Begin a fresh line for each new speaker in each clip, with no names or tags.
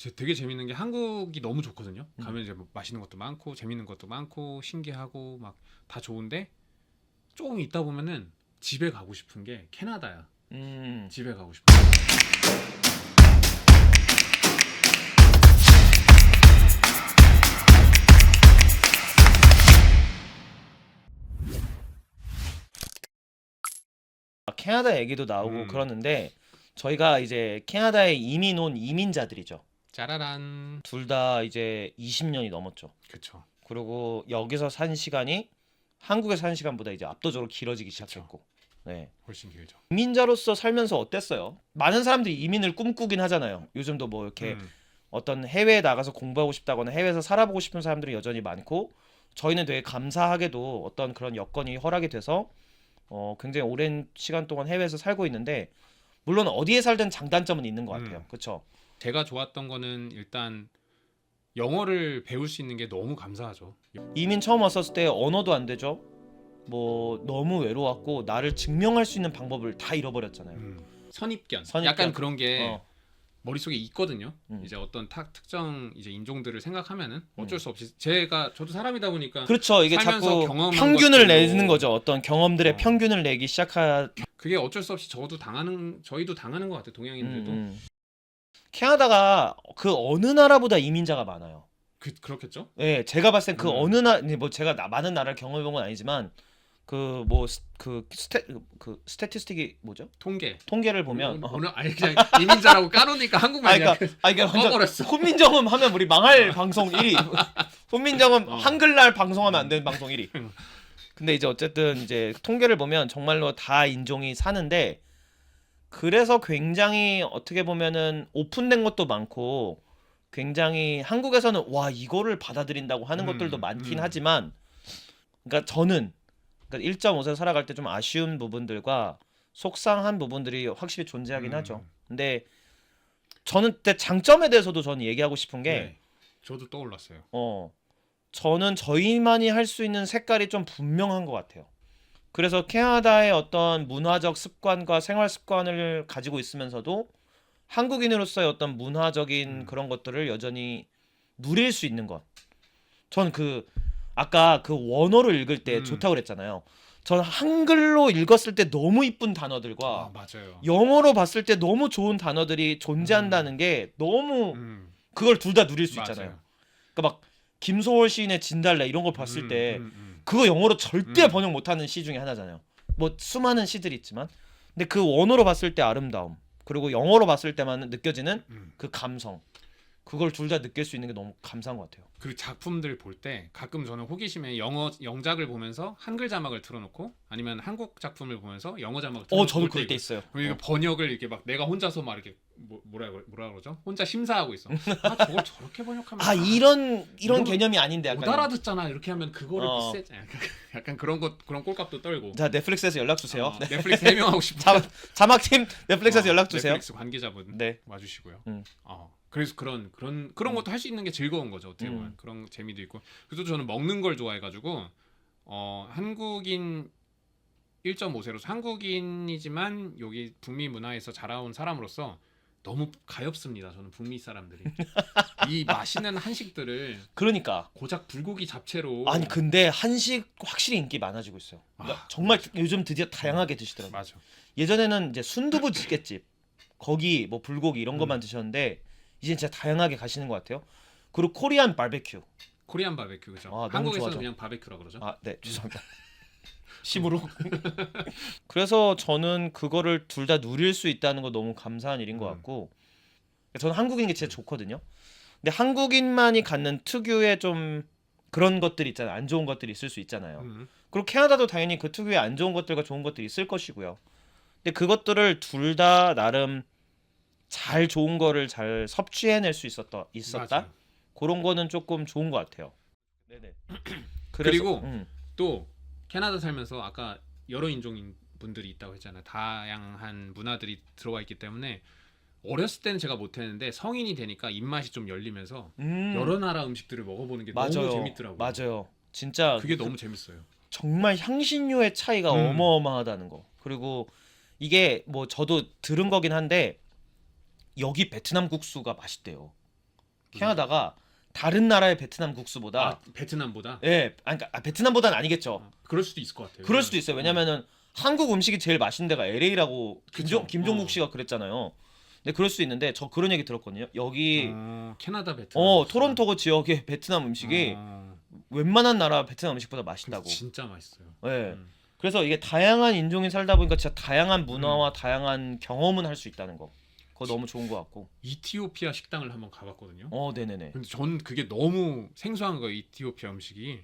제- 되게 재밌는 게 한국이 너무 좋거든요.
음.
가면 이제 뭐 맛있는 것도 많고 재밌는 것도 많고 신기하고 막 다 좋은데 조금 있다 보면은 집에 가고 싶은 게 캐나다야.
음.
집에 가고 싶어.
캐나다 얘기도 나오고
음.
그러는데 저희가 이제 캐나다에 이민 온 이민자들이죠.
짜라란.
둘 다 이제 20년이 넘었죠.
그쵸.
그리고 여기서 산 시간이 한국에서 산 시간보다 이제 압도적으로 길어지기. 시작했고. 네.
훨씬 길죠.
이민자로서 살면서 어땠어요? 많은 사람들이 이민을 꿈꾸긴 하잖아요. 요즘도 뭐 이렇게
음.
어떤 해외에 나가서 공부하고 싶다거나 해외에서 살아보고 싶은 사람들이 여전히 많고 저희는 되게 감사하게도 어떤 그런 여건이 허락이 돼서 어 굉장히 오랜 시간 동안 해외에서 살고 있는데 물론 어디에 살든 장단점은 있는 것 같아요.
음.
그렇죠?
제가 좋았던 거는 일단 영어를 배울 수 있는 게 너무 감사하죠.
이민 처음 왔었을 때 언어도 안 되죠. 뭐 너무 외로웠고 나를 증명할 수 있는 방법을 다 잃어버렸잖아요.
음. 선입견.
선입견.
약간 그런 게
어.
머릿속에 있거든요.
음.
이제 어떤 탁 특정 이제 인종들을 생각하면은 어쩔 수 없이 제가 저도 사람이다 보니까
그렇죠. 이게 자꾸 평균을
것들로-
내는 거죠. 어떤 경험들의
어.
평균을 내기 시작하
그게 어쩔 수 없이 저도 당하는 저희도 당하는 것 같아요. 동양인들도
음, 음. 캐나다가 그 어느 나라보다 이민자가 많아요.
그 그렇겠죠.
예, 제가 봤을 땐 그
음.
어느 나뭐 제가 나- 많은 나라를 경험해 본 건 아니지만 그 뭐 그 스태 그 스태티스틱이 뭐죠?
통계.
통계를 보면
오늘,
어.
오늘 아니 그냥 이민자라고 까놓으니까
아
한국말이야.
그러니까 아 완전
꺼버렸어.
훈민정음 하면 우리 망할 방송 1위. 훈민정음
어.
한글날 방송하면 안 되는 방송 1위.
음.
근데 이제 어쨌든 이제 통계를 보면 정말로 다 인종이 사는데 그래서 굉장히 어떻게 보면은 오픈된 것도 많고 굉장히 한국에서는 와 이거를 받아들인다고 하는
음,
것들도 많긴
음.
하지만 그러니까 저는 그러니까 1.5세 살아갈 때 좀 아쉬운 부분들과 속상한 부분들이 확실히 존재하긴
음.
하죠. 근데 저는 때 장점에 대해서도 저는 얘기하고 싶은 게
네. 저도 떠올랐어요.
어, 저는 저희만이 할 수 있는 색깔이 좀 분명한 것 같아요. 그래서 캐나다의 어떤 문화적 습관과 생활 습관을 가지고 있으면서도 한국인으로서의 어떤 문화적인
음.
그런 것들을 여전히 누릴 수 있는 것. 전 그 아까 그 원어를 읽을 때
음.
좋다고 그랬잖아요. 전 한글로 읽었을 때 너무 이쁜 단어들과
아.
영어로 봤을 때 너무 좋은 단어들이 존재한다는 게 너무
음,
그걸 둘 다 누릴 수
맞아요.
있잖아요. 그러니까 막 김소월 시인의 진달래 이런 거 봤을
음,
때
음, 음.
그거 영어로 절대
음.
번역 못하는 시 중에 하나잖아요. 뭐 수많은 시들이 있지만 근데 그 원어로 봤을 때 아름다움 그리고 영어로 봤을 때만 느껴지는
음.
그 감성 그걸 둘 다 느낄 수 있는 게 너무 감사한 것 같아요.
그리고 작품들 볼 때 가끔 저는 호기심에 영어 영작을 보면서 한글 자막을 틀어놓고 아니면 한국 작품을 보면서 영어 자막을 틀어놓고
어 저도
볼
그럴 때. 있어요.
이거
어.
번역을 이렇게 막 내가 혼자서 막 이렇게 뭐, 뭐라 뭐라 그러죠? 혼자 심사하고 있어. 아 저걸 저렇게 번역하면
아 이런 이런
이거는
개념이 아닌데
못
약간
알아듣잖아. 이렇게 하면 그거를
어.
비슷해. 약간, 약간 그런 것 그런 꼴값도 떨고.
자 넷플릭스에서 연락 주세요.
어,
네.
넷플릭스 해명하고 싶어.
자, 자막팀 넷플릭스에서
어,
연락 주세요.
넷플릭스 관계자분
네.
와주시고요.
음.
어, 그래서 그런 그런 그런
음.
것도 할 수 있는 게 즐거운 거죠. 어떻게 보면
음.
그런 재미도 있고. 그래서 저는 먹는 걸 좋아해가지고 어, 한국인 1.5세로서 한국인이지만 여기 북미 문화에서 자라온 사람으로서 너무 가엾습니다. 저는 북미 사람들이 이 맛있는 한식들을
그러니까
고작 불고기 잡채로
아니 근데 한식 확실히 인기 많아지고 있어요. 그러니까
아,
정말 요즘 드디어 다양하게 드시더라고요.
맞아.
예전에는 이제 순두부 찌개집 거기 뭐 불고기 이런 것만
음.
드셨는데 이제 진짜 다양하게 가시는 것 같아요. 그리고 코리안 바베큐.
코리안 바베큐 그죠?
아, 너무
한국에서는
좋아하죠.
그냥 바베큐라 그러죠.
아, 네 죄송합니다. 심으로. 그래서 저는 그거를 둘 다 누릴 수 있다는 거 너무 감사한 일인 것
음.
같고 저는 한국인 게 진짜 좋거든요. 근데 한국인만이 갖는 특유의 좀 그런 것들이 있잖아요. 안 좋은 것들이 있을 수 있잖아요.
음.
그리고 캐나다도 당연히 그 특유의 안 좋은 것들과 좋은 것들이 있을 것이고요. 근데 그것들을 둘 다 나름 잘 좋은 거를 잘 섭취해낼 수 있었다 있었다
맞아요.
그런 거는 조금 좋은 것 같아요. 네네.
그리고
음,
또 캐나다 살면서 아까 여러 인종인 분들이 있다고 했잖아요. 다양한 문화들이 들어와 있기 때문에 어렸을 때는 제가 못했는데 성인이 되니까 입맛이 좀 열리면서
음,
여러 나라 음식들을 먹어보는 게
맞아요.
너무 재밌더라고요.
맞아요. 진짜
그게
그-
너무 재밌어요.
정말 향신료의 차이가
음.
어마어마하다는 거. 그리고 이게 뭐 저도 들은 거긴 한데 여기 베트남 국수가 맛있대요. 캐나다가 다른 나라의 베트남 국수보다
아 베트남보다
예, 아니, 그러니까 아, 베트남보다는 아니겠죠.
아, 그럴 수도 있을 것 같아요.
그럴 수도 있어요. 왜냐면은 한국 음식이 제일 맛있는 데가 LA라고 김종,
그쵸.
김종국
어.
씨가 그랬잖아요. 근데 그럴 수 있는데 저 그런 얘기 들었거든요. 여기
어, 캐나다 베트남.
어 토론토 지역의 베트남 음식이
어,
웬만한 나라 베트남 음식보다 맛있다고.
진짜 맛있어요.
예.
음.
그래서 이게 다양한 인종이 살다 보니까 진짜 다양한 문화와
음.
다양한 경험은 할 수 있다는 거. 그거 너무 좋은 것 같고.
이티오피아 식당을 한번 가봤거든요.
어, 네네네.
근데 전 그게 너무 생소한 거예요. 이티오피아 음식이.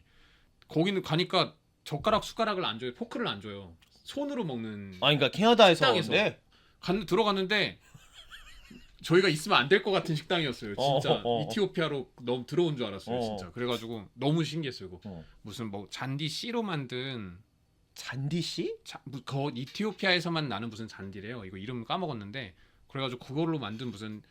거기는 가니까 젓가락 숟가락을 안 줘요. 포크를 안 줘요. 손으로 먹는.
아, 그러니까 캐나다에서
식당에서.
네.
간 들어갔는데 저희가 있으면 안 될 것 같은 식당이었어요. 진짜
어, 어, 어.
이티오피아로 너무 들어온 줄 알았어요.
어.
진짜. 그래가지고 너무 신기했어요. 이거.
어.
무슨 뭐 잔디 씨로 만든
잔디 씨?
자, 뭐, 거 이티오피아에서만 나는 무슨 잔디래요. 이거 이름 까먹었는데 그래가지고 그걸로 만든 무슨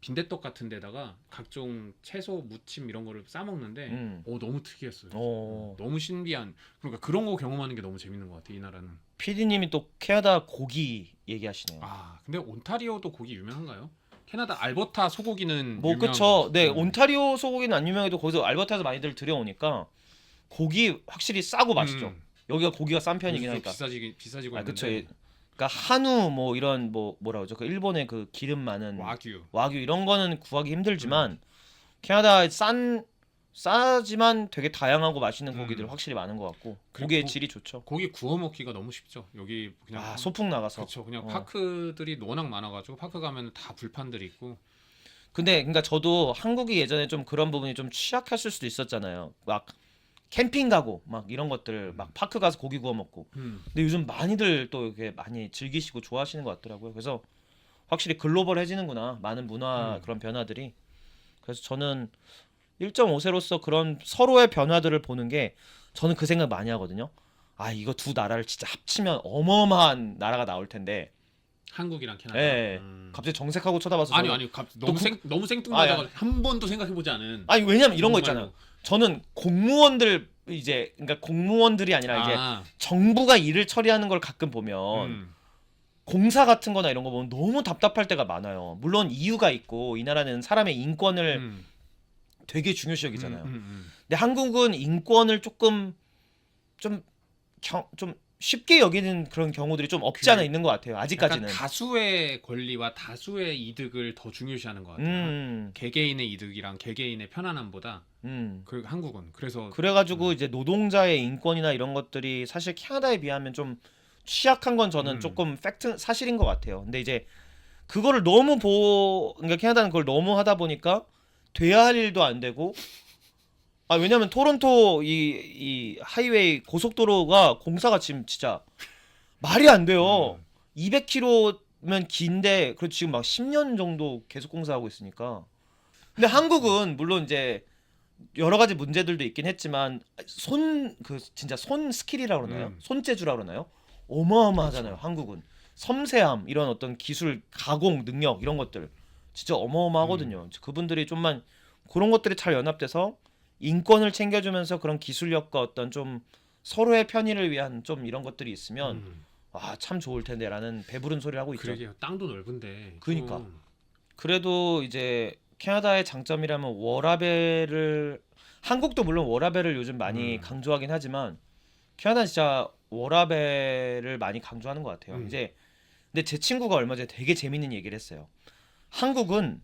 빈대떡 같은 데다가 각종 채소 무침 이런 거를 싸 먹는데
음.
오 너무 특이했어요.
어.
너무 신비한 그러니까 그런 거 경험하는 게 너무 재밌는 것 같아 이 나라는.
피디님이 또 캐나다 고기 얘기하시네요.
아 근데 온타리오도 고기 유명한가요? 캐나다 알버타 소고기는
뭐
유명한
그쵸.
거.
네,
음.
온타리오 소고기는 안 유명해도 거기서 알버타에서 많이들 들여오니까 고기 확실히 싸고 맛있죠.
음.
여기가 고기가 싼 편이긴
요즘
하니까.
비싸지기 비싸지고
아, 그쵸.
있는데
그러니까 한우 뭐 이런 뭐 뭐라 그러죠? 그 일본의 그 기름 많은
와규
와규 이런 거는 구하기 힘들지만 캐나다 싼 싸지만 되게 다양하고 맛있는
음.
고기들 확실히 많은 것 같고
그리고
고기의
고-
질이 좋죠.
고기 구워 먹기가 너무 쉽죠. 여기 그냥
아 소풍 나가서.
그렇죠. 그냥
어.
파크들이 워낙 많아가지고 파크 가면 다 불판들이 있고
근데 그러니까 저도 한국이 예전에 좀 그런 부분이 좀 취약했을 수도 있었잖아요. 막 캠핑 가고 막 이런 것들 막 파크 가서 고기 구워 먹고.
음.
근데 요즘 많이들 또 이렇게 많이 즐기시고 좋아하시는 것 같더라고요. 그래서 확실히 글로벌해지는구나. 많은 문화
음.
그런 변화들이. 그래서 저는 1.5세로서 그런 서로의 변화들을 보는 게 저는 그 생각 많이 하거든요. 아, 이거 두 나라를 진짜 합치면 어마어마한 나라가 나올 텐데.
한국이랑 캐나다.
예.
음.
갑자기 정색하고 쳐다봐서
아니
저는-
아니 갑, 너무 생 너무
아,
생뚱맞아가지고 한 번도 생각해 보지 않은.
아니 왜냐면 이런 거
정말로.
있잖아요. 저는 공무원들 이제 그러니까 공무원들이 아니라 이제
아,
정부가 일을 처리하는 걸 가끔 보면
음.
공사 같은 거나 이런 거 보면 너무 답답할 때가 많아요. 물론 이유가 있고 이 나라는 사람의 인권을
음.
되게 중요시 여기잖아요.
음, 음, 음.
근데 한국은 인권을 조금 좀, 경, 좀 쉽게 여기는 그런 경우들이 좀 없지
그-
않아 있는 것 같아요. 아직까지는.
다수의 권리와 다수의 이득을 더 중요시하는 것 같아요.
음,
개개인의 이득이랑 개개인의 편안함보다
음.
그 한국은 그래서
그래가지고
음.
이제 노동자의 인권이나 이런 것들이 사실 캐나다에 비하면 좀 취약한 건 저는
음.
조금 팩트 사실인 것 같아요. 근데 이제 그거를 너무 보 그러니까 캐나다는 그걸 너무 하다 보니까 돼야 할 일도 안 되고 아 왜냐면 토론토 이 이 하이웨이 고속도로가 공사가 지금 진짜 말이 안 돼요.
음.
200km면 긴데 그 지금 막 10년 정도 계속 공사하고 있으니까. 근데 한국은 물론 이제 여러 가지 문제들도 있긴 했지만 손 그 진짜 손 스킬이라 그러나요?
음.
손재주라 그러나요? 어마어마하잖아요. 한국은 섬세함 이런 어떤 기술 가공 능력 이런 것들 진짜 어마어마하거든요. 그분들이 좀만 그런 것들이 잘 연합돼서 인권을 챙겨주면서 그런 기술력과 어떤 좀 서로의 편의를 위한 좀 이런 것들이 있으면
음.
아참 좋을 텐데라는 배부른 소리를 하고 있죠.
그러게요. 땅도 넓은데.
그러니까.
좀-
그래도 이제 캐나다의 장점이라면 워라벨을 한국도 물론 워라벨을 요즘 많이
음.
강조하긴 하지만 캐나다 진짜 워라벨을 많이 강조하는 것 같아요.
음.
이제 근데 제 친구가 얼마 전에 되게 재밌는 얘기를 했어요. 한국은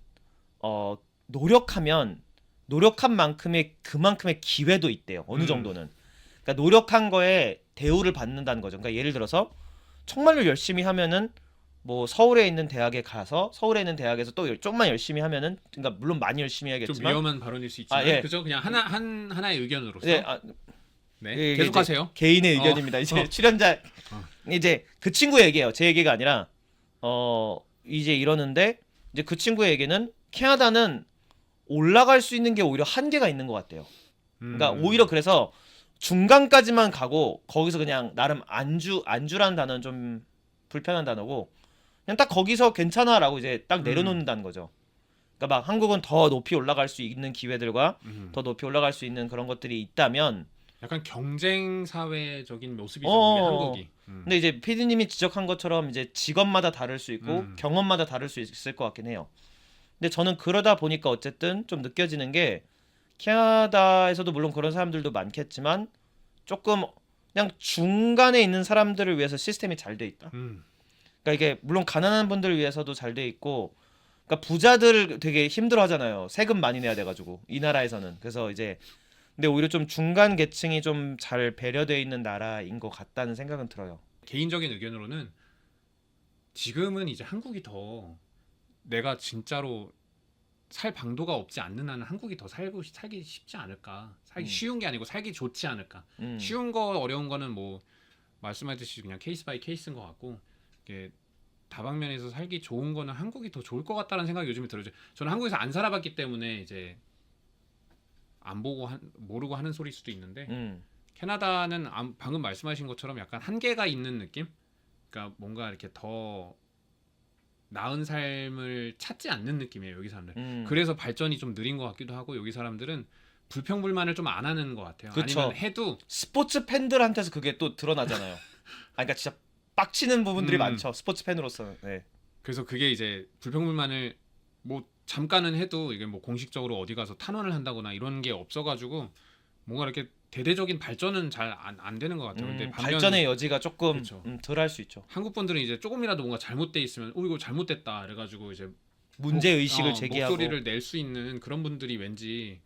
어 노력하면 노력한 만큼의 그만큼의 기회도 있대요. 어느
음.
정도는. 그러니까 노력한 거에 대우를 받는다는 거죠. 그러니까 예를 들어서 정말로 열심히 하면은 뭐 서울에 있는 대학에 가서 서울에 있는 대학에서 또 열- 좀만 열심히 하면은 그러니까 물론 많이 열심히
좀
해야겠지만
위험한 발언일 수 있지만
아, 예.
그죠? 그냥 하나 한 하나의 의견으로서.
네, 아,
네.
예,
계속하세요.
개인의
어,
의견입니다. 이제
어.
출연자
어.
이제 그 친구 얘기예요. 제 얘기가 아니라 어 이제 이러는데 이제 그 친구의 얘기는 캐나다는 올라갈 수 있는 게 오히려 한계가 있는 것 같대요. 그러니까
음.
오히려 그래서 중간까지만 가고 거기서 그냥 나름 안주 안주라는 단어는 좀 불편한 단어고 그냥 딱 거기서 괜찮아라고 이제 딱
음.
내려놓는다는 거죠. 그러니까 막 한국은 더 높이 올라갈 수 있는 기회들과
음.
더 높이 올라갈 수 있는 그런 것들이 있다면
약간 경쟁 사회적인 모습이죠.
어,
한국이. 음.
근데 이제 피디님이 지적한 것처럼 이제 직업마다 다를 수 있고
음.
경험마다 다를 수 있을 것 같긴 해요. 근데 저는 그러다 보니까 어쨌든 좀 느껴지는 게 캐나다에서도 물론 그런 사람들도 많겠지만 조금 그냥 중간에 있는 사람들을 위해서 시스템이 잘 돼 있다.
음.
그러니까 이게 물론 가난한 분들을 위해서도 잘 돼 있고 그러니까 부자들 되게 힘들어 하잖아요. 세금 많이 내야 돼 가지고 이 나라에서는. 그래서 이제 근데 오히려 좀 중간 계층이 좀 잘 배려돼 있는 나라인 것 같다는 생각은 들어요.
개인적인 의견으로는 지금은 이제 한국이 더 내가 진짜로 살 방도가 없지 않는 한은 한국이 더 살고 살기 쉽지 않을까 살기
음.
쉬운 게 아니고 살기 좋지 않을까
음.
쉬운 거 어려운 거는 뭐 말씀하듯이 그냥 케이스 바이 케이스인 것 같고 이게 다방면에서 살기 좋은 거는 한국이 더 좋을 것 같다는 생각이 요즘에 들어요. 저는 한국에서 안 살아봤기 때문에 이제 안 보고 한, 모르고 하는 소리일 수도 있는데
음.
캐나다는 암- 방금 말씀하신 것처럼 약간 한계가 있는 느낌? 그러니까 뭔가 이렇게 더 나은 삶을 찾지 않는 느낌이에요 여기 사람들.
음.
그래서 발전이 좀 느린 것 같기도 하고 여기 사람들은 불평불만을 좀 안 하는 것 같아요.
그쵸.
아니면 해도
스포츠 팬들한테서 그게 또 드러나잖아요. 아, 그러니까 진짜 빡치는 부분들이
음.
많죠. 스포츠 팬으로서는. 네.
그래서 그게 이제 불평불만을 뭐 잠깐은 해도 이게 뭐 공식적으로 어디 가서 탄원을 한다거나 이런 게 없어가지고 뭔가 이렇게 대대적인 발전은 잘 안 안 되는 것 같아요. 근데
음,
반면
발전의 여지가 조금
그쵸.
음, 덜할 수 있죠.
한국 분들은 이제 조금이라도 뭔가 잘못돼 있으면 어 이거 잘못됐다 그래가지고 이제
문제 의식을
어,
제기하고
목소리를 낼 수 있는 그런 분들이 왠지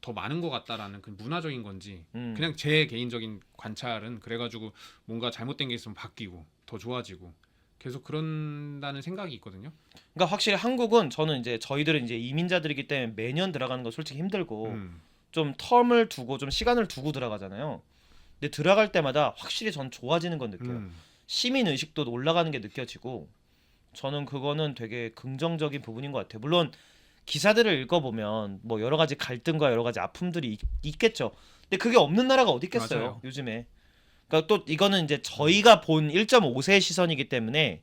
더 많은 것 같다라는 그 문화적인 건지
음.
그냥 제 개인적인 관찰은 그래가지고 뭔가 잘못된 게 있으면 바뀌고 더 좋아지고 계속 그런다는 생각이 있거든요.
그러니까 확실히 한국은 저는 이제 저희들은 이제 이민자들이기 때문에 매년 들어가는 거 솔직히 힘들고
음.
좀 텀을 두고 좀 시간을 두고 들어가잖아요. 근데 들어갈 때마다 확실히 전 좋아지는 건 느껴요.
음.
시민 의식도 올라가는 게 느껴지고 저는 그거는 되게 긍정적인 부분인 것 같아요. 물론 기사들을 읽어보면 뭐 여러 가지 갈등과 여러 가지 아픔들이 있, 겠죠 근데 그게 없는 나라가 어디 있겠어요,
맞아요.
요즘에. 그러니까 또 이거는 이제 저희가 본 1.5세의 시선이기 때문에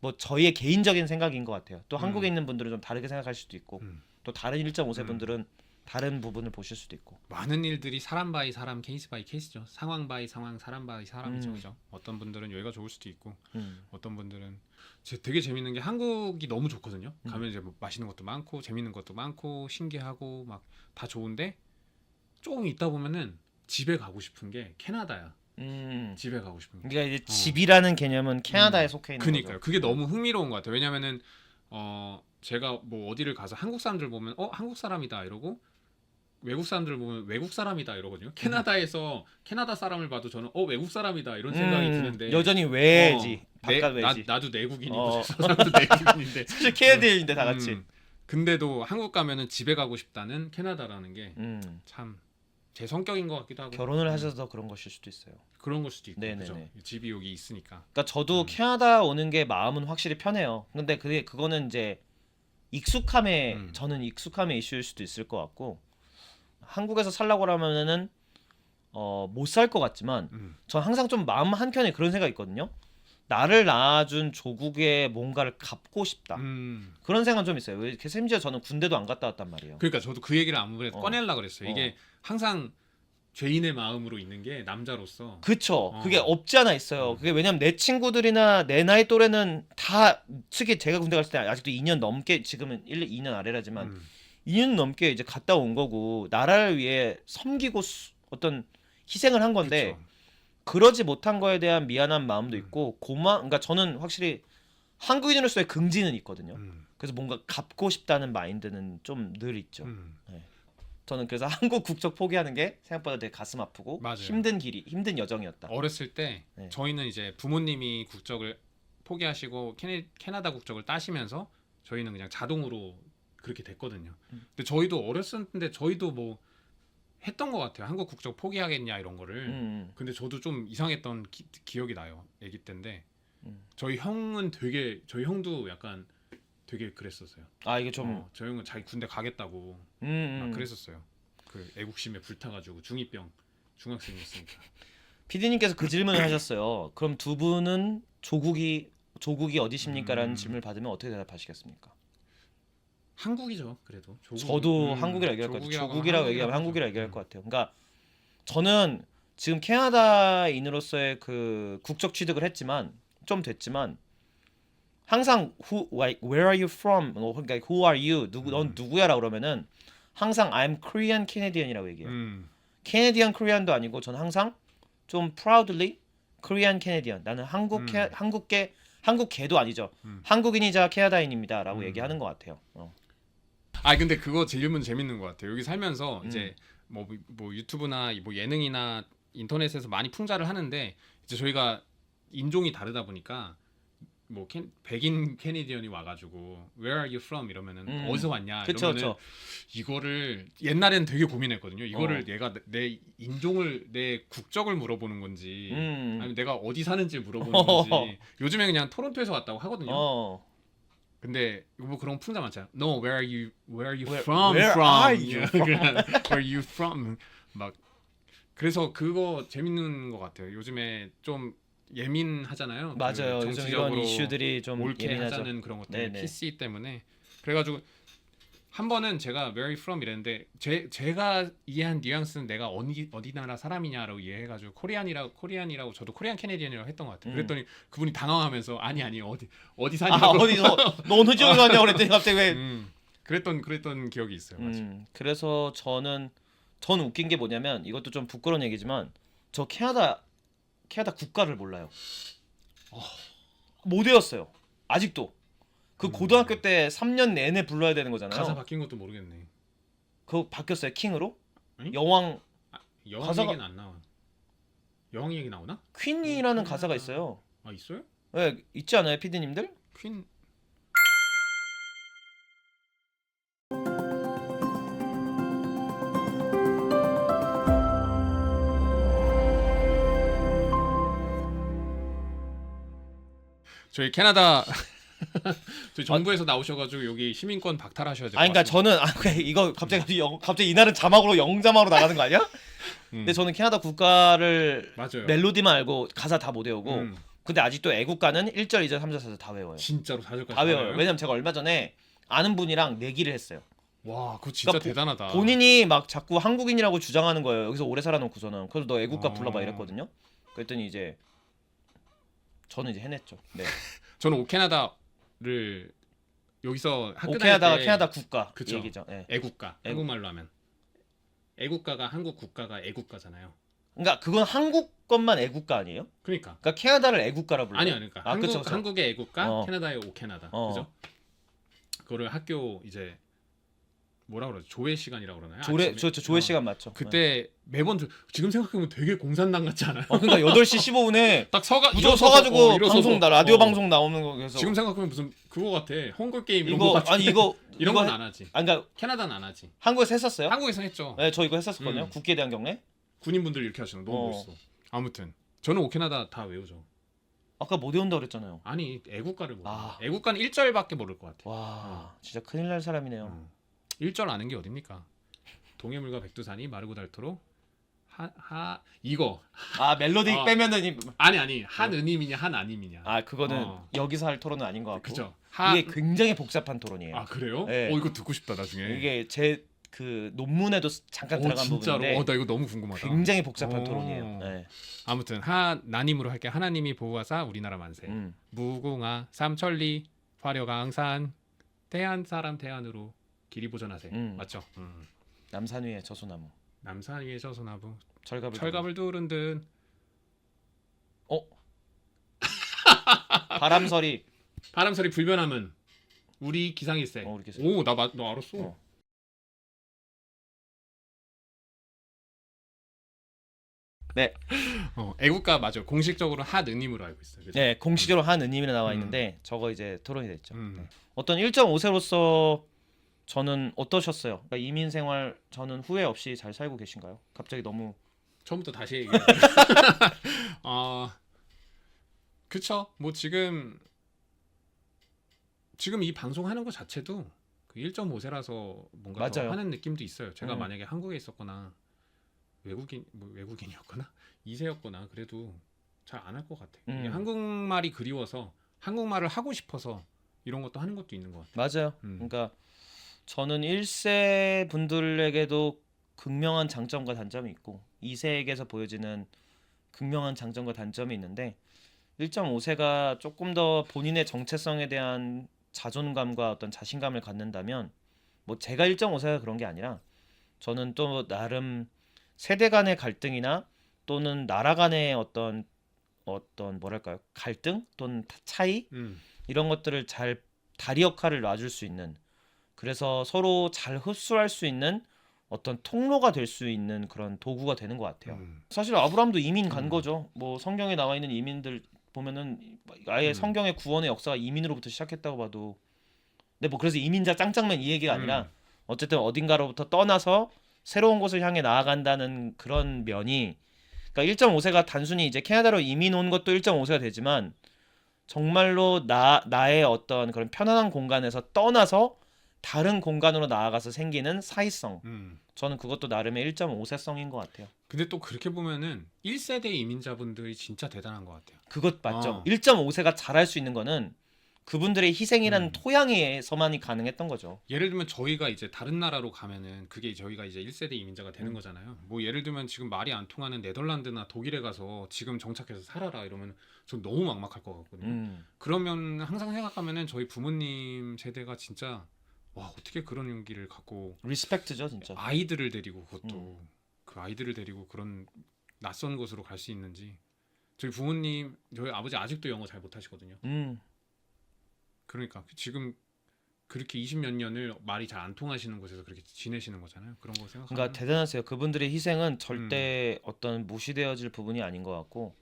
뭐 저희의 개인적인 생각인 것 같아요. 또
음.
한국에 있는 분들은 좀 다르게 생각할 수도 있고
음.
또 다른 1.5세
음.
분들은 다른 부분을 보실 수도 있고.
많은 일들이 사람 바이 사람 케이스 바이 케이스죠. 상황 바이 상황 사람 바이 사람이죠.
음.
그죠? 어떤 분들은 여기가 좋을 수도 있고
음.
어떤 분들은 제 되게 재밌는 게 한국이 너무 좋거든요.
음.
가면 이제 뭐 맛있는 것도 많고 재밌는 것도 많고 신기하고 막 다 좋은데 조금 있다 보면은 집에 가고 싶은 게 캐나다야.
음.
집에 가고 싶은 게.
그러니까 이제
어.
집이라는 개념은 캐나다에
음.
속해 있는
그니까요.
거죠.
그게 너무 흥미로운 것 같아요. 왜냐면은 어 제가 뭐 어디를 가서 한국 사람들 보면 어 한국 사람이다 이러고 외국 사람들 보면 외국 사람이다 이러거든요. 캐나다에서 캐나다 사람을 봐도 저는 어 외국 사람이다 이런 생각이
음,
드는데
여전히 외지
어, 내-
바깥
나,
외지.
나 도 내국인이고
어.
저 사람도 내국인인데
사실 캐네디인데 다 같이.
음, 근데도 한국 가면은 집에 가고 싶다는 캐나다라는 게 참제
음.
성격인 것 같기도 하고
결혼을
음,
하셔서 그런 것일 수도 있어요.
그런 걸 수도 있고
네네네.
그죠 집이 여기 있으니까
그러니까 저도
음.
캐나다 오는 게 마음은 확실히 편해요. 근데 그게 그거는 이제 익숙함의
음.
저는 익숙함의 이슈일 수도 있을 것 같고 한국에서 살라고 하면은 어 못 살 것 같지만
음,
전 항상 좀 마음 한켠에 그런 생각이 있거든요. 나를 낳아준 조국에 뭔가를 갚고 싶다.
음.
그런 생각 좀 있어요. 왜 심지어 저는 군대도 안 갔다 왔단 말이에요.
그러니까 저도 그 얘기를 아무래도
어.
꺼내려 그랬어요.
어.
이게 항상 죄인의 마음으로 있는 게 남자로서
그쵸.
어.
그게 없지 않아 있어요.
음.
그게 왜냐면 내 친구들이나 내 나이 또래는 다 특히 제가 군대 갔을 때 아직도 2년 넘게 지금은 1, 2년 아래라지만
음,
2년 넘게 이제 갔다 온 거고 나라를 위해 섬기고 수- 어떤 희생을 한 건데. 그러지 못한 거에 대한 미안한 마음도
음.
있고 고마 그러니까 저는 확실히 한국인으로서의 긍지는 있거든요.
음,
그래서 뭔가 갚고 싶다는 마인드는 좀 늘 있죠.
음.
저는 그래서 한국 국적 포기하는 게 생각보다 되게 가슴 아프고
맞아요.
힘든 길이 힘든 여정이었다.
어렸을 때
네.
저희는 이제 부모님이 국적을 포기하시고 캐네, 캐나다 국적을 따시면서 저희는 그냥 자동으로 그렇게 됐거든요.
음.
근데 저희도 어렸을 때 저희도 뭐 했던 것 같아요. 한국 국적 포기하겠냐 이런 거를.
음,
근데 저도 좀 이상했던 기, 억이 나요. 아기 때인데
음.
저희 형은 되게 저희 형도 약간 되게 그랬었어요.
아 이게 좀
어, 저희 형은 자기 군대 가겠다고
음,
막
음.
그랬었어요. 그 애국심에 불타가지고 중이병 중학생이었으니까.
PD님께서 그 질문을 하셨어요. 그럼 두 분은 조국이 조국이 어디십니까라는
음.
질문을 받으면 어떻게 대답하시겠습니까?
한국이죠. 그래도 조국.
저도
음,
한국이라 얘기할 것 같아요.
조국이라고
조국이라고 얘기하면
하죠.
한국이라 얘기할
음.
것 같아요. 그러니까 저는 지금 캐나다인으로서의 그 국적 취득을 했지만 좀 됐지만 항상 who like where are you from? 뭐 그러니까 who are you? 누구 넌
음.
누구야라 그러면은 항상 I'm Korean Canadian이라고 얘기해요.
음.
Canadian Korean도 아니고 저는 항상 좀 proudly Korean Canadian. 나는 한국 캐,
음.
한국계 한국계도 아니죠.
음.
한국인이자 캐나다인입니다라고
음.
얘기하는 것 같아요. 어.
아 근데 그거 질문 재밌는 것 같아요. 여기 살면서
음.
이제 뭐, 뭐 유튜브나 뭐 예능이나 인터넷에서 많이 풍자를 하는데 이제 저희가 인종이 다르다 보니까 뭐 캔, 백인 캐네디언이 와가지고 Where are you from 이러면은
음.
어디서 왔냐
그쵸,
이러면은
그쵸.
이거를 옛날에는 되게 고민했거든요. 이거를
어.
얘가 내, 내 인종을 내 국적을 물어보는 건지
음.
아니면 내가 어디 사는지 물어보는 건지 요즘에 그냥 토론토에서 왔다고 하거든요.
어.
근데 뭐 그런 풍자 많잖아. No, where are you? Where are you
Where-
from?
where
from?
are you
그냥 where are you from? 막 그래서 그거 재밌는 것 같아요. 요즘에 좀 예민하잖아요.
맞아요.
그 정치적으로
이런 이슈들이 좀
옳게
예민하죠.
하자는 그런 것 때문에
네네.
PC 때문에 그래가지고 한 번은 제가 where from 이랬는데 제 제가 이해한 뉘앙스는 내가 어디 어디 나라 사람이냐라고 이해해가지고 코리안이라고 코리안이라고 저도 코리안 캐네디언이라고 했던 것 같아요.
음.
그랬더니 그분이 당황하면서 아니 아니 어디 어디
아
사냐고
어디서 너 어느 지역에 왔냐 그랬더니 갑자기 왜
음, 그랬던 그랬던 기억이 있어요. 맞아.
음, 그래서 저는 전 웃긴 게 뭐냐면 이것도 좀 부끄러운 얘기지만 저 캐나다 캐나다 국가를 몰라요. 못 외웠어요. 아직도. 그
음.
고등학교 때 3년 내내 불러야 되는 거잖아요.
가사 바뀐 것도 모르겠네.
그거 바뀌었어요. 킹으로?
응?
여왕
여왕
가사가-
얘기는 안 나와. 여왕 얘기 나오나?
퀸이라는
음,
가사가
음.
있어요.
아 있어요?
예, 있지 않아요, 피디님들?
퀸 저희 캐나다 저희 정부에서 나오셔가지고 여기 시민권 박탈하셔야 될 것
아니 그러니까
같습니다.
저는 아 그래, 이거 갑자기 영, 갑자기 이날은 자막으로 영자막으로 나가는 거 아니야?
음.
근데 저는 캐나다 국가를
맞아요.
멜로디만 알고 가사 다 못 외우고
음,
근데 아직도 애국가는 1절, 2절, 3절, 4절 다 외워요.
진짜로 사절까지
다 외워요. 왜냐면 제가 얼마 전에 아는 분이랑 내기를 했어요.
와, 그거 진짜
그러니까 보-
대단하다.
본인이 막 자꾸 한국인이라고 주장하는 거예요. 여기서 오래 살아놓고서는. 그래서 너 애국가
어.
불러봐 이랬거든요. 그랬더니 이제 저는 이제 해냈죠. 네.
저는 오캐나다 를 여기서 학교 다닐
캐나다가
때
캐나다 국가
그쵸.
얘기죠. 예.
애국가
애국.
한국말로 하면 애국가가 한국 국가가 애국가잖아요.
그러니까 그건 한국 것만 애국가 아니에요?
그러니까
그러니까 캐나다를 애국가라 불러요.
아니요, 그러니까
아,
한국
그쵸, 그쵸.
한국의 애국가,
어.
캐나다의 오캐나다,
어.
그죠? 그거를 학교 이제 뭐라 그러죠? 조회 시간이라고 그러나요?
조례
아침에?
저, 저 조회
어.
시간 맞죠. 네.
그때 매번 조- 지금 생각해보면 되게 공산당 같지 않아요?
어, 그러니까 8시 15분에
딱 서가 일어서서,
서가지고
어, 일어서서,
방송 나 라디오
어.
방송 나오는 거 그래서
지금 생각하면 무슨 그거 같아. 헝거 게임 이런
이거
거 같아.
아니 이거
이런
이거
건
해-
안 하지.
아 그러니까
캐나다는 안 하지.
한국에서 했었어요?
한국에서 했죠.
네, 저 이거 했었거든요.
음.
국기에 대한 경례.
군인분들 이렇게 하시는 거 너무
어.
멋있어. 아무튼 저는 오캐나다 다 외우죠.
아까 못 외운다 그랬잖아요.
아니 애국가를 모르.
아.
애국가는 1절밖에 모를 것 같아.
와, 진짜 큰일 날 사람이네요.
음. 1절 아는 게 어딥니까? 동해물과 백두산이 마르고 닳도록 하, 하 이거
아 멜로디
어.
빼면은 이-
아니 아니 한 은임이냐 한 아님이냐
아 그거는
어.
여기서 할 토론은 아닌 것 같고
그죠 하...
이게 굉장히 복잡한 토론이에요.
아 그래요?
네.
어 이거 듣고 싶다 나중에
이게 제 그 논문에도 잠깐
어
들어간
진짜로
부분인데
어나 이거 너무 궁금하다
굉장히 복잡한
오.
토론이에요. 네.
아무튼 하 나님으로 할게 하나님이 보호하사 우리나라 만세
음.
무궁화 삼천리 화려강산 대한 사람 대한으로 길이 보전하세
음.
맞죠? 음.
남산 위에 저소나무,
남산 위에 저소나무
철갑을
철갑을 두른 듯
바람설이
바람소리 불변함은 우리 기상일세.
어, 우리 기상.
오나 너 알았어.
어. 네.
어, 애국가 맞아. 공식적으로 하느님으로 알고 있어요. 그죠?
네 공식적으로 한 은임이 나와
음.
있는데 저거 이제 토론이 됐죠.
음.
네. 어떤 1.5세로서 저는 어떠셨어요? 그러니까 이민 생활 저는 후회 없이 잘 살고 계신가요? 갑자기 너무
처음부터 다시 얘기해. 아, 그쵸. 뭐 지금 지금 이 방송 하는 것 자체도 그 1.5세라서 뭔가 더
맞아요.
하는 느낌도 있어요. 제가
음.
만약에 한국에 있었거나 외국인 뭐 외국인이었거나 2세였거나 그래도 잘 안 할 것 같아. 이게
음.
한국말이 그리워서 한국말을 하고 싶어서 이런 것도 하는 것도 있는 것 같아.
맞아요.
음.
그러니까 저는 1세 분들에게도 극명한 장점과 단점이 있고 2세에게서 보여지는 극명한 장점과 단점이 있는데 1.5세가 조금 더 본인의 정체성에 대한 자존감과 어떤 자신감을 갖는다면 뭐 제가 1.5세가 그런 게 아니라 저는 또 나름 세대 간의 갈등이나 또는 나라 간의 어떤 어떤 뭐랄까요 갈등 또는 차이
음.
이런 것들을 잘 다리 역할을 놔줄 수 있는 그래서 서로 잘 흡수할 수 있는 어떤 통로가 될 수 있는 그런 도구가 되는 것 같아요.
음.
사실 아브라함도 이민 간
음.
거죠. 뭐 성경에 나와 있는 이민들 보면은 아예
음.
성경의 구원의 역사가 이민으로부터 시작했다고 봐도 근데 뭐 그래서 이민자 짱짱맨 이 얘기가 아니라
음.
어쨌든 어딘가로부터 떠나서 새로운 곳을 향해 나아간다는 그런 면이 그러니까 1.5세가 단순히 이제 캐나다로 이민 온 것도 1.5세가 되지만 정말로 나 나의 어떤 그런 편안한 공간에서 떠나서 다른 공간으로 나아가서 생기는 사이성
음.
저는 그것도 나름의 1.5세성인 것 같아요.
근데 또 그렇게 보면은 1세대 이민자분들이 진짜 대단한 것 같아요.
그것 맞죠.
어.
1.5세가 잘할 수 있는 거는 그분들의 희생이라는
음.
토양에서만이 가능했던 거죠.
예를 들면 저희가 이제 다른 나라로 가면은 그게 저희가 이제 1세대 이민자가
음.
되는 거잖아요. 뭐 예를 들면 지금 말이 안 통하는 네덜란드나 독일에 가서 지금 정착해서 살아라 이러면 전 너무 막막할 것 같거든요.
음.
그러면 항상 생각하면은 저희 부모님 세대가 진짜 와 어떻게 그런 용기를 갖고
리스펙트죠, 진짜.
아이들을 데리고 그것도
음.
그 아이들을 데리고 그런 낯선 곳으로 갈 수 있는지 저희 부모님 저희 아버지 아직도 영어 잘 못하시거든요.
음.
그러니까 지금 그렇게 20몇 년을 말이 잘 안 통하시는 곳에서 그렇게 지내시는 거잖아요. 그런 거 생각하면
그러니까 대단하세요. 그분들의 희생은 절대
음.
어떤 무시되어질 부분이 아닌 것 같고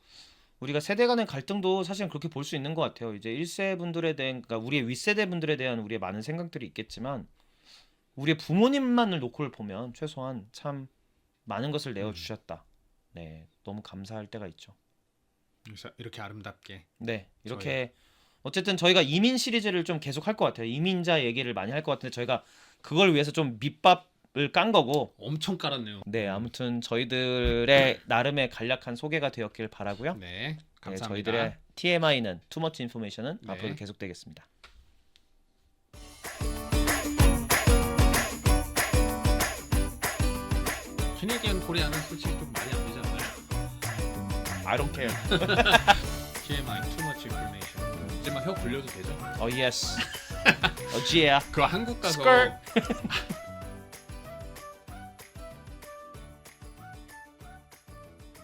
우리가 세대 간의 갈등도 사실 그렇게 볼 수 있는 것 같아요. 이제 1세 분들에 대한 그러니까 우리의 윗세대 분들에 대한 우리의 많은 생각들이 있겠지만 우리의 부모님만을 놓고 보면 최소한 참 많은 것을 내어 주셨다. 네, 너무 감사할 때가 있죠.
그래서 이렇게 아름답게
네, 이렇게 어쨌든 저희가 이민 시리즈를 좀 계속 할 것 같아요. 이민자 얘기를 많이 할 것 같은데 저희가 그걸 위해서 좀 밑밥을 깐 거고
엄청 깔았네요.
네, 아무튼 저희들의 나름의 간략한 소개가 되었길 바라고요.
네,
네,
감사합니다.
저희들의 TMI는 투머치 인포메이션은
네.
앞으로 도 계속되겠습니다.
캐네디언 코리아는 솔직히 좀 말이 안 않나요?
I don't care.
TMI Too Much Information. 이제 막 혀 굴려도 되죠?
Oh yes. Oh yeah.
그 한국 가서.